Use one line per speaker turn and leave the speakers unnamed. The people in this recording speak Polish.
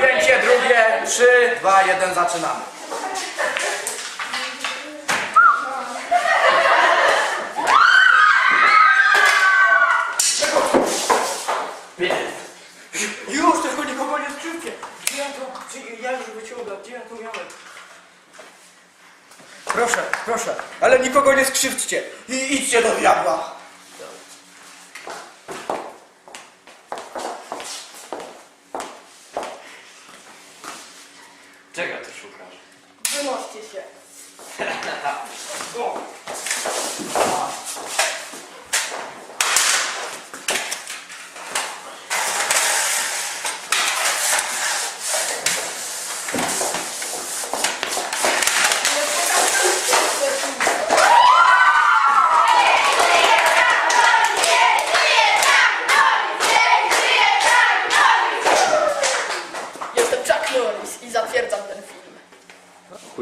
Ujęcie drugie. 3, 2, 1, zaczynamy.
Już, tylko nikogo nie skrzywcie. Gdzie ja to, gdzie ja już wyciągam, gdzie ja to miałem? Proszę, proszę, ale nikogo nie skrzywdźcie i idźcie do diabła.
Czego ty szukasz?
Wynoście się. I zatwierdzam ten film.